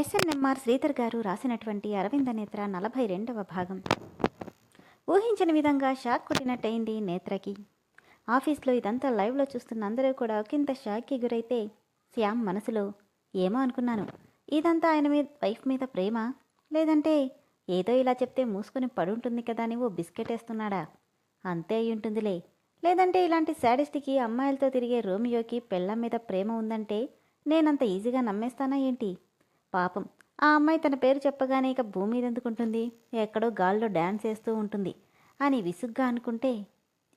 SNMR Sridhar గారు రాసినటువంటి అరవింద నేత్ర నలభై రెండవ భాగం. ఊహించని విధంగా షాక్ కొట్టినట్టయింది నేత్రకి. ఆఫీస్లో ఇదంతా లైవ్లో చూస్తున్న అందరూ కూడా ఒకంత షాక్కి గురైతే శ్యామ్ మనసులో ఏమో అనుకున్నాను. ఇదంతా ఆయన మీద వైఫ్ మీద ప్రేమ? లేదంటే ఏదో ఇలా చెప్తే మూసుకొని పడుంటుంది కదా అని ఓ బిస్కెట్ వేస్తున్నాడా? అంతే అయి ఉంటుందిలే. లేదంటే ఇలాంటి శాడిస్ట్కి అమ్మాయిలతో తిరిగే రోమియోకి పెళ్ళం మీద ప్రేమ ఉందంటే నేనంత ఈజీగా నమ్మేస్తానా ఏంటి? పాపం. ఆ అమ్మాయి తన పేరు చెప్పగానే ఇక భూమి మీద ఎందుకుంటుంది? ఎక్కడో గాల్లో డ్యాన్స్ వేస్తూ ఉంటుంది. అని విసుగ్గా అనుకుంటే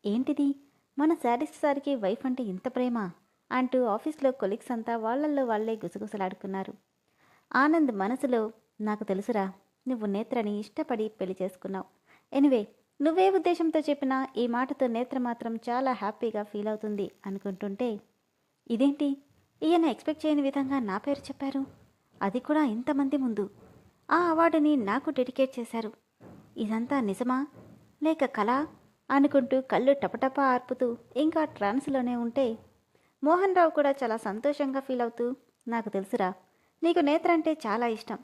ఏంటిది? మన శారీస్ సార్కి వైఫ్ అంటే ఇంత ప్రేమ? అంటూ ఆఫీస్లో కొలీగ్స్ అంతా వాళ్ళల్లో వాళ్ళే గుసగుసలాడుకున్నారు. ఆనంద్ మనసులో నాకు తెలుసురా నువ్వు నేత్రని ఇష్టపడి పెళ్ళి చేసుకున్నావు. ఎనివే నువ్వే ఉద్దేశంతో చెప్పినా ఈ మాటతో నేత్ర మాత్రం చాలా హ్యాపీగా ఫీల్ అవుతుంది అనుకుంటుంటే ఇదేంటి? ఈయన ఎక్స్పెక్ట్ చేయని విధంగా నా పేరు చెప్పారు? అది కూడా ఇంతమంది ముందు. ఆ అవార్డుని నాకు డెడికేట్ చేశారు. ఇదంతా నిజమా? లేక కళ అనుకుంటూ కళ్ళు టపటపా ఆర్పుతూ ఇంకా ట్రాన్స్లోనే ఉంటే? మోహన్ రావు కూడా చాలా సంతోషంగా ఫీల్ అవుతూ నాకు తెలుసురా నీకు నేత్ర అంటే చాలా ఇష్టం.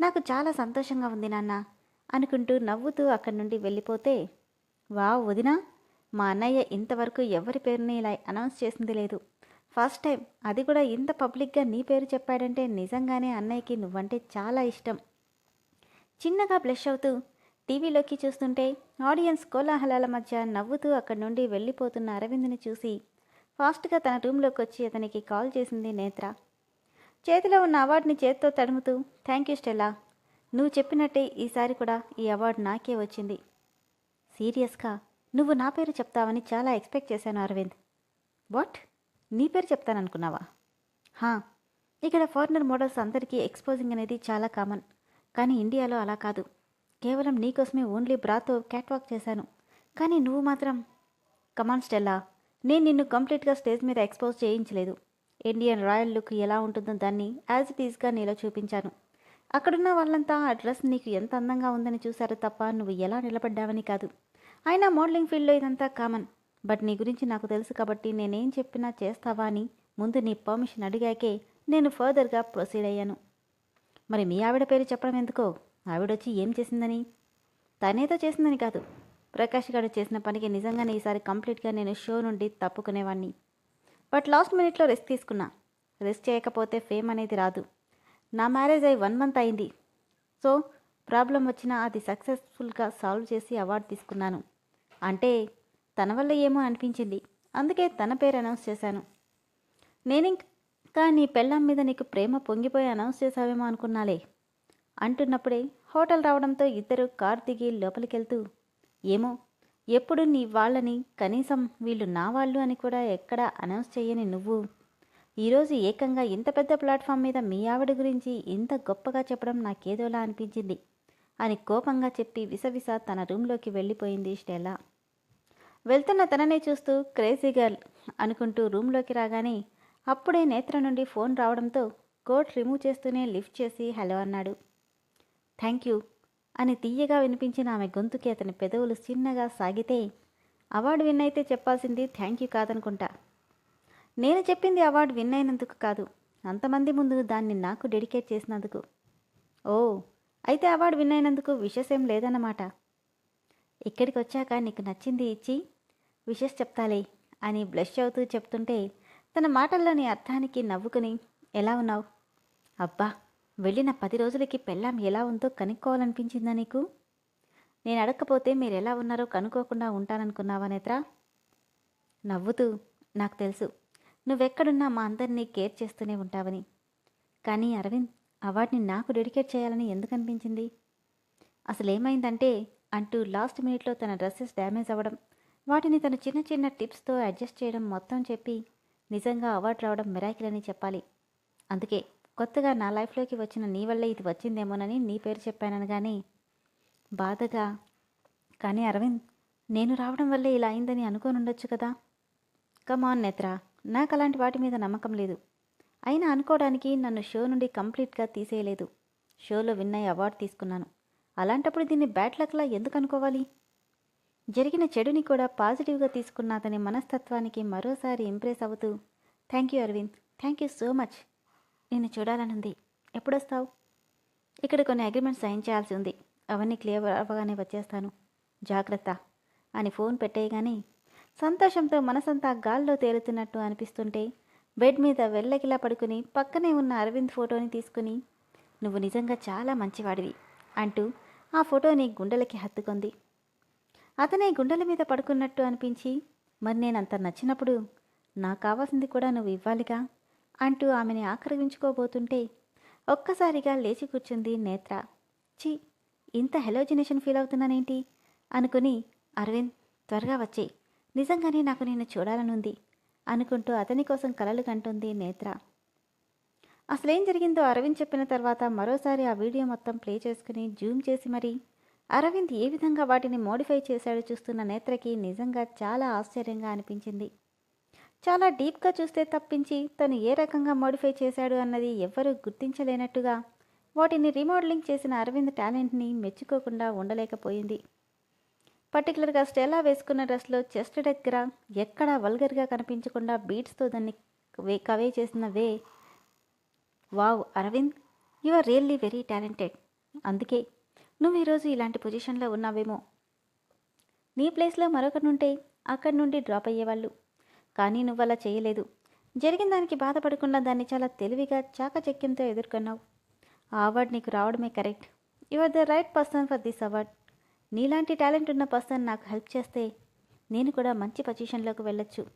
నాకు చాలా సంతోషంగా ఉంది నాన్న అనుకుంటూ నవ్వుతూ అక్కడి నుండి వెళ్ళిపోతే? వావ్ వదినా మా అన్నయ్య ఇంతవరకు ఎవరి పేరుని ఇలా అనౌన్స్ చేసింది లేదు. First time. అది కూడా ఇంత పబ్లిక్గా నీ పేరు చెప్పాడంటే నిజంగానే అన్నయ్యకి నువ్వంటే చాలా ఇష్టం. చిన్నగా బ్లష్ అవుతూ టీవీలోకి చూస్తుంటే ఆడియన్స్ కోలాహలాల మధ్య నవ్వుతూ అక్కడి నుండి వెళ్ళిపోతున్న అరవింద్ని చూసి ఫాస్ట్గా తన రూమ్లోకి వచ్చి అతనికి కాల్ చేసింది నేత్ర. చేతిలో ఉన్న అవార్డుని చేత్తో తడుముతూ థ్యాంక్ యూ స్టెల్లా. నువ్వు చెప్పినట్టే ఈసారి కూడా ఈ అవార్డు నాకే వచ్చింది. సీరియస్గా నువ్వు నా పేరు చెప్తావని చాలా ఎక్స్పెక్ట్ చేశాను అరవింద్. వాట్? నీ పేరు చెప్తాననుకున్నావా? హా ఇక్కడ ఫారినర్ మోడల్స్ అందరికీ ఎక్స్పోజింగ్ అనేది చాలా కామన్. కానీ ఇండియాలో అలా కాదు. కేవలం నీకోసమే ఓన్లీ బ్రాతో క్యాట్వాక్ చేశాను. కానీ నువ్వు మాత్రం కమాన్ స్టెల్లా నేను నిన్ను కంప్లీట్గా స్టేజ్ మీద ఎక్స్పోజ్ చేయించలేదు. ఇండియన్ రాయల్ లుక్ ఎలా ఉంటుందో దాన్ని యాజ్ ఇట్ ఈస్గా నీలో చూపించాను. అక్కడున్న వాళ్ళంతా ఆ డ్రెస్ నీకు ఎంత అందంగా ఉందని చూశారు తప్ప నువ్వు ఎలా నిలబడ్డావని కాదు. అయినా మోడలింగ్ ఫీల్డ్లో ఇదంతా కామన్. బట్ నీ గురించి నాకు తెలుసు కాబట్టి నేనేం చెప్పినా చేస్తావా అని ముందు నీ పర్మిషన్ అడిగాకే నేను ఫర్దర్గా ప్రొసీడ్ అయ్యాను. మరి మీ ఆవిడ పేరు చెప్పడం ఎందుకో? ఆవిడొచ్చి ఏం చేసిందని? తనేదో చేసిందని కాదు. ప్రకాష్ గారు చేసిన పనికి నిజంగానే ఈసారి కంప్లీట్గా నేను షో నుండి తప్పుకునేవాడిని బట్ లాస్ట్ మినిట్లో రెస్ట్ తీసుకున్నా. రెస్ట్ చేయకపోతే ఫేమ్ అనేది రాదు. నా మ్యారేజ్ అయి వన్ మంత్ అయింది. సో ప్రాబ్లం వచ్చినా అది సక్సెస్ఫుల్గా సాల్వ్ చేసి అవార్డు తీసుకున్నాను. అంటే తన వల్ల ఏమో అనిపించింది. అందుకే తన పేరు అనౌన్స్ చేశాను. నేనింకా నీ పెళ్ళాం మీద నీకు ప్రేమ పొంగిపోయి అనౌన్స్ చేశావేమో అనుకున్నాలే. అంటున్నప్పుడే హోటల్ రావడంతో ఇద్దరు కార్ దిగి లోపలికెళ్తూ ఏమో ఎప్పుడు నీ వాళ్ళని కనీసం వీళ్ళు నా వాళ్ళు అని కూడా ఎక్కడా అనౌన్స్ చేయని నువ్వు. ఈరోజు ఏకంగా ఇంత పెద్ద ప్లాట్ఫామ్ మీద మీ ఆవిడ గురించి ఇంత గొప్పగా చెప్పడం నాకేదోలా అనిపించింది అని కోపంగా చెప్పి విసవిస తన రూమ్లోకి వెళ్ళిపోయింది స్టెలా వెళ్తున్న తననే చూస్తూ క్రేజీ గర్ల్ అనుకుంటూ రూమ్లోకి రాగానే అప్పుడే నేత్ర నుండి ఫోన్ రావడంతో కోట్ రిమూవ్ చేస్తూనే లిఫ్ట్ చేసి హలో అన్నాడు. థ్యాంక్ యూ అని తీయగా వినిపించిన ఆమె గొంతుకి అతని పెదవులు చిన్నగా సాగితే అవార్డు విన్ అయితే చెప్పాల్సింది థ్యాంక్ యూ కాదనుకుంటా. నేను చెప్పింది అవార్డు విన్ అయినందుకు కాదు అంతమంది ముందు దాన్ని నాకు డెడికేట్ చేసినందుకు. ఓ అయితే అవార్డు విన్ అయినందుకు విషస్ ఏం లేదన్నమాట. ఇక్కడికి వచ్చాక నీకు నచ్చింది ఇచ్చి విషెస్ చెప్తాలే అని బ్లష్ అవుతూ చెప్తుంటే తన మాటల్లోని అర్థానికి నవ్వుకుని ఎలా ఉన్నావు? అబ్బా వెళ్ళిన పది రోజులకి పెళ్ళాం ఎలా ఉందో కనుక్కోవాలనిపించిందా నీకు? నేను అడగకపోతే మీరు ఎలా ఉన్నారో కనుక్కోకుండా ఉంటాననుకున్నావా నేత్రా? నవ్వుతూ నాకు తెలుసు. నువ్వెక్కడున్నా మా అందరినీ కేర్ చేస్తూనే ఉంటావని. కానీ అరవింద్ అవార్డుని నాకు డెడికేట్ చేయాలని ఎందుకు అనిపించింది అసలు ఏమైందంటే అంటూ లాస్ట్ మినిట్లో తన డ్రెస్సెస్ డ్యామేజ్ అవ్వడం వాటిని తను చిన్న చిన్న టిప్స్తో అడ్జస్ట్ చేయడం మొత్తం చెప్పి నిజంగా అవార్డు రావడం మిరాకిల్ అని చెప్పాలి. అందుకే కొత్తగా నా లైఫ్లోకి వచ్చిన నీ వల్ల ఇది వచ్చిందేమోనని నీ పేరు చెప్పానని బాధగా కానీ అరవింద్ నేను రావడం వల్లే ఇలా అయిందని అనుకోని ఉండొచ్చు కదా? కమాన్ నేత్ర. నాకు అలాంటి వాటి మీద నమ్మకం లేదు. అయినా అనుకోవడానికి నన్ను షో నుండి కంప్లీట్గా తీసేయలేదు. షోలో విన్ అయ్యి అవార్డు తీసుకున్నాను. అలాంటప్పుడు దీన్ని బ్యాట్ లక్లా ఎందుకు అనుకోవాలి? జరిగిన చెడుని కూడా పాజిటివ్గా తీసుకున్న అతని మనస్తత్వానికి మరోసారి ఇంప్రెస్ అవుతూ thank you Aravind thank you so much నిన్ను చూడాలనుంది. ఎప్పుడొస్తావు? ఇక్కడ కొన్ని అగ్రిమెంట్స్ సైన్ చేయాల్సి ఉంది. అవన్నీ క్లియర్ అవ్వగానే వచ్చేస్తాను. జాగ్రత్త అని ఫోన్ పెట్టేయగానే సంతోషంతో మనసంతా గాల్లో తేలుతున్నట్టు అనిపిస్తుంటే బెడ్ మీద వెళ్ళకిలా పడుకుని పక్కనే ఉన్న అరవింద్ ఫోటోని తీసుకుని నువ్వు నిజంగా చాలా మంచివాడివి అంటూ ఆ ఫోటోని గుండెలకి హత్తుకుంది. అతనే గుండెల మీద పడుకున్నట్టు అనిపించి మరి నేనంత నచ్చినప్పుడు నాకు కావాల్సింది కూడా నువ్వు ఇవ్వాలిగా? అంటూ ఆమెని ఆక్రమించుకోబోతుంటే ఒక్కసారిగా లేచి కూర్చుంది నేత్ర. ఛీ ఇంత హెలోజినేషన్ ఫీల్ అవుతున్నానేంటి? అనుకుని అరవింద్ త్వరగా వచ్చే. నిజంగానే నాకు నిన్ను చూడాలనుంది అనుకుంటూ అతని కోసం కలలు కంటుంది నేత్ర. అసలేం జరిగిందో అరవింద్ చెప్పిన తర్వాత మరోసారి ఆ వీడియో మొత్తం ప్లే చేసుకుని జూమ్ చేసి మరి అరవింద్ ఏ విధంగా వాటిని మోడిఫై చేశాడో చూస్తున్న నేత్రకి నిజంగా చాలా ఆశ్చర్యంగా అనిపించింది. చాలా డీప్గా చూస్తే తప్పించి తను ఏ రకంగా మోడిఫై చేశాడు అన్నది ఎవ్వరూ గుర్తించలేనట్టుగా వాటిని రీమోడలింగ్ చేసిన అరవింద్ టాలెంట్ని మెచ్చుకోకుండా ఉండలేకపోయింది. పర్టికులర్గా స్టెలా వేసుకున్న డ్రెస్లో చెస్ట్ దగ్గర ఎక్కడా వల్గర్గా కనిపించకుండా బీట్స్తో దాన్ని వే కవే చేసిన వే wow Aravind you are really very talented. అందుకే నువ్వు ఈరోజు ఇలాంటి పొజిషన్లో ఉన్నావేమో? నీ ప్లేస్లో మరొకరుంటే అక్కడి నుండి డ్రాప్ అయ్యేవాళ్ళు. కానీ నువ్వు అలా చేయలేదు. జరిగిన దానికి బాధపడకుండా దాన్ని చాలా తెలివిగా చాకచక్యంతో ఎదుర్కొన్నావు. ఆ అవార్డు నీకు రావడమే correct. You are the right person for this award. నీలాంటి టాలెంట్ ఉన్న పర్సన్ నాకు హెల్ప్ చేస్తే నేను కూడా మంచి పొజిషన్లోకి వెళ్ళొచ్చు.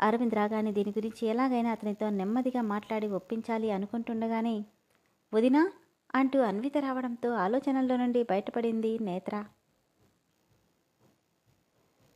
అరవింద్ రాగానే దీని గురించి ఎలాగైనా అతనితో నెమ్మదిగా మాట్లాడి ఒప్పించాలి అనుకుంటుండగానే వదినా? అంటూ అన్విత రావడంతో ఆలోచనల్లో నుండి బయటపడింది నేత్ర.